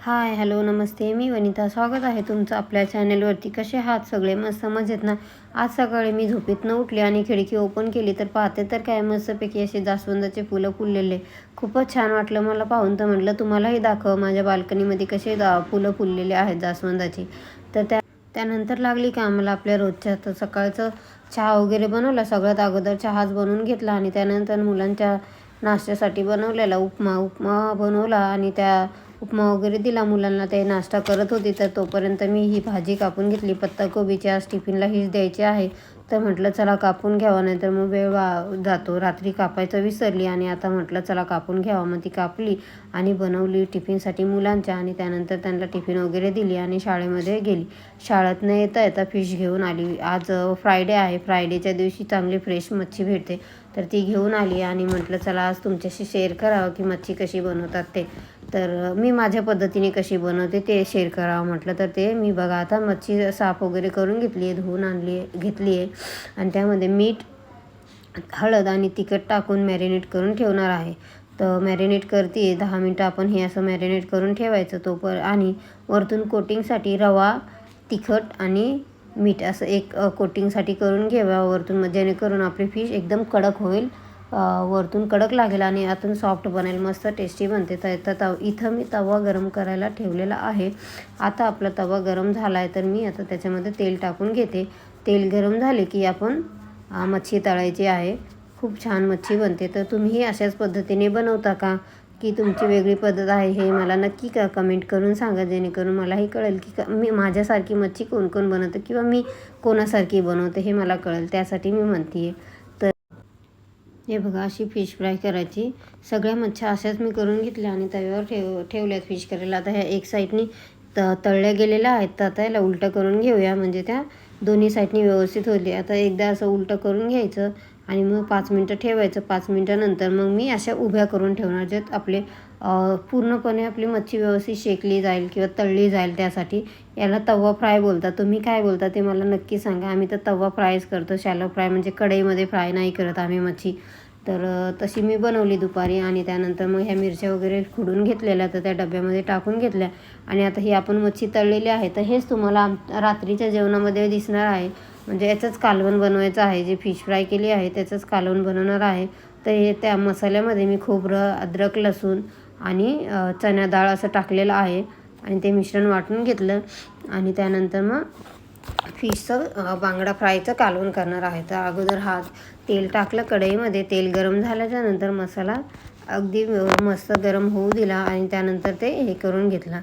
Hi hello नमस्ते. मी वनिता. स्वागत आहे तुमचं आपल्या चॅनेलवरती. कसे आहात सगळे? मस्त मजेत ना? आज सकाळी मी झोपेतनं उठले आणि खिडकी ओपन केली तर पाहते तर काय मस्तपैकी असे जास्वंदाचे फुलं फुललेले. खूपच छान वाटलं मला पाहून तर म्हटलं तुम्हालाही दाखव माझ्या बाल्कनीमध्ये कसे दा फुलं फुललेले आहेत जास्वंदाची. तर त्या त्यानंतर लागली का आम्हाला आपल्या रोजच्या तर सकाळचं चहा वगैरे बनवला. सगळ्यात अगोदर चहाच बनवून घेतला आणि त्यानंतर मुलांच्या नाश्त्यासाठी बनवलेला उपमा उपमा बनवला आणि त्या उपमा वगैरे दिला मुलांना ते नाश्ता करत होती. तर तोपर्यंत मी ही भाजी कापून घेतली. पत्ताकोबीची आज टिफिनला हीच द्यायची आहे. तर म्हटलं चला कापून घ्यावा. नाही तर मग वेळ वा जातो. रात्री कापायचं विसरली आणि आता म्हटलं चला कापून घ्यावा. मग ती कापली आणि बनवली टिफिनसाठी मुलांच्या आणि त्यानंतर त्यांना टिफिन वगैरे दिली आणि शाळेमध्ये गेली. शाळेतनं येता येता फिश घेऊन आली. आज फ्रायडे आहे. फ्रायडेच्या दिवशी चांगली फ्रेश मच्छी भेटते. तर ती घेऊन आली आणि म्हटलं चला आज तुमच्याशी शेअर करावं की मच्छी कशी बनवतात ते. तर मी माझ्या पद्धतीने कशी बनवते ते शेअर करावं म्हटलं. तर ते मी बघा आता मच्छी साफ वगैरे करून घेतली आहे धुवून आणली आहे घेतली आहे. आणि त्यामध्ये मीठ हळद आणि तिखट टाकून मॅरिनेट करून ठेवणार आहे. तर मॅरिनेट करते दहा मिनटं आपण हे असं मॅरिनेट करून ठेवायचं तो पर आणि वरतून कोटिंगसाठी रवा तिखट आणि मीठ असं एक कोटिंगसाठी करून घ्यावा वरतून. जेणेकरून आपली फिश एकदम कडक होईल. वरतून कडक लागेल आणि आतून सॉफ्ट बनेल मस्त टेस्टी बनते. तर आता तव इथं मी तवा गरम करायला ठेवलेला आहे. आता आपला तवा गरम झाला आहे तर मी आता त्याच्यामध्ये तेल टाकून घेते. तेल गरम झाले की आपण मच्छी तळायची आहे. खूप छान मच्छी बनते. तर तुम्हीही अशाच पद्धतीने बनवता का? की तुमची वेगळी पद्धत आहे हे मला नक्की का कमेंट करून सांगा. जेणेकरून मलाही कळेल की का मी माझ्यासारखी मच्छी कोण कोण बनवतं किंवा मी कोणासारखी बनवते हे मला कळेल. त्यासाठी मी म्हणते आहे हे बघा अशी फिश फ्राय करायची. सगळ्या मच्छ्या अशाच मी करून घेतल्या आणि तव्यावर ठेव ठेवल्यात फिश करायला. आता ह्या एक साईडनी त तळल्या गेलेल्या आहेत. तर आता याला उलटं करून घेऊया. म्हणजे त्या दोन्ही साईडनी व्यवस्थित होते. आता एकदा असं उलटं करून घ्यायचं. आणि मग पाच मिनटं ठेवायचं. पाच मिनटानंतर मग मी अशा उभ्या करून ठेवणार ज्यात आपले पूर्णपणे आपली मच्छी व्यवस्थित शेकली जाईल किंवा तळली जाईल त्यासाठी. याला तवा फ्राय बोलतात तुम्ही काय बोलता ते मला नक्की सांगा. आम्ही तर तवा फ्रायच करतो. शॅलो फ्राय म्हणजे कढईमध्ये फ्राय नाही करत आम्ही मच्छी. तर तशी मी बनवली दुपारी आणि त्यानंतर मग ह्या मिरच्या वगैरे खुडून घेतलेल्या तर त्या डब्यामध्ये टाकून घेतल्या. आणि आता ही आपण मच्छी तळलेली आहे. तर हेच तुम्हाला रात्रीच्या जेवणामध्ये दिसणार आहे. म्हणजे याचंच कालवण बनवायचं आहे जे फिश फ्राय केली आहे त्याचंच कालवण बनवणार आहे. तर हे त्या मसाल्यामध्ये मी खोबरं अद्रक लसूण आणि चण्या डाळ असं टाकलेलं आहे आणि ते मिश्रण वाटून घेतलं आणि त्यानंतर मग फिशचं बांगडा फ्रायचं कालवण करणार आहे. तर अगोदर हा तेल टाकलं कढईमध्ये तेल गरम झाल्याच्यानंतर मसाला अगदी मस्त गरम होऊ दिला आणि त्यानंतर ते हे करून घेतला.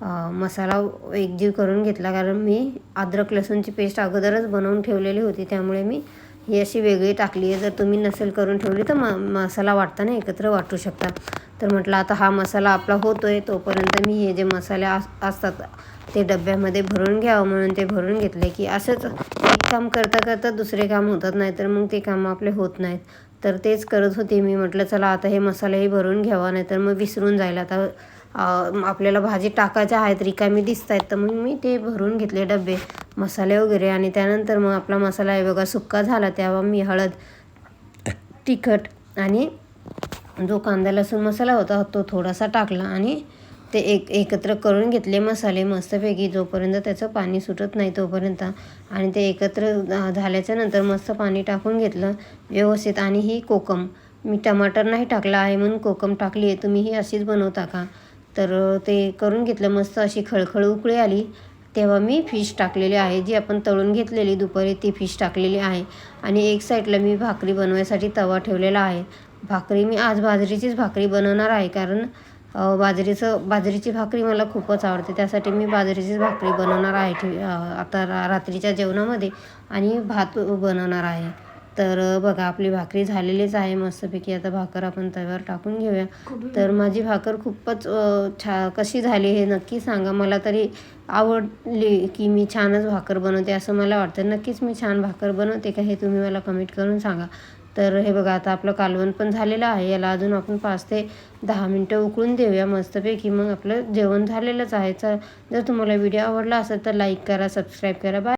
मसाला एकजीव करून घेतला. कारण मी अद्रक लसूणची पेस्ट अगोदरच बनवून ठेवलेली होती. त्यामुळे मी ही अशी वेगळी टाकली आहे. जर तुम्ही नसेल करून ठेवली तर म मसाला वाटताना एकत्र वाटू शकता. तर म्हटलं आता हा मसाला आपला होतो आहे तोपर्यंत मी हे जे मसाले असतात ते डब्यामध्ये भरून घ्यावं. म्हणून ते भरून घेतले की असंच एक काम करता करता दुसरे काम होतात. नाही तर मग ते काम आपले होत नाहीत. तर तेच करत होते मी. म्हटलं चला आता हे मसालेही भरून घ्यावा. नाही तर मग विसरून जाईल आता आपल्याला भाजी टाकायच्या आहेत रिकामी दिसत आहेत तर मग मी ते भरून घेतले डबे मसाले वगैरे. आणि त्यानंतर मग आपला मसाला आहे बघा सुक्का झाला तेव्हा मी हळद तिखट आणि जो कांदा लसूण मसाला होता तो थोडासा टाकला. आणि ते एक एकत्र करून घेतले मसाले मस्तपैकी. जोपर्यंत त्याचं पाणी सुटत नाही तोपर्यंत. आणि ते एकत्र झाल्याच्यानंतर मस्त पाणी टाकून घेतलं व्यवस्थित. आणि ही कोकम मी टमाटर नाही टाकला आहे म्हणून कोकम टाकली आहे. तुम्ही ही अशीच बनवता का? तर ते करून घेतलं. मस्त अशी खळखळ उकळी आली. तेव्हा मी फिश टाकलेली आहे. जी आपण तळून घेतलेली दुपारी ती फिश टाकलेली आहे. आणि एक साईडला मी भाकरी बनवायसाठी तवा ठेवलेला आहे. भाकरी मी आज बाजरीचीच भाकरी बनवणार आहे. कारण बाजरीचं बाजरीची भाकरी मला खूपच आवडते. त्यासाठी मी बाजरीचीच भाकरी बनवणार आहे. ठे आता रा रात्रीच्या जेवणामध्ये. आणि भात बनवणार आहे. तर बघा आपली भाकरी झालेलीच आहे मस्तपैकी. आता भाकर आपण तव्यावर टाकून घेऊया. तर माझी भाकर खूपच छा कशी झाली हे नक्की सांगा. मला तरी आवडली की मी छानच भाकर बनवते असं मला वाटतं. नक्कीच मी छान भाकर बनवते का हे तुम्ही मला कमेंट करून सांगा. तर हे बघा आता आपलं कालवण पण झालेलं आहे. याला अजून आपण पाच ते दहा मिनटं उकळून देऊया मस्तपैकी. मग आपलं जेवण झालेलंच आहे. जर तुम्हाला व्हिडिओ आवडला असेल तर लाईक करा सबस्क्राईब करा. बाय.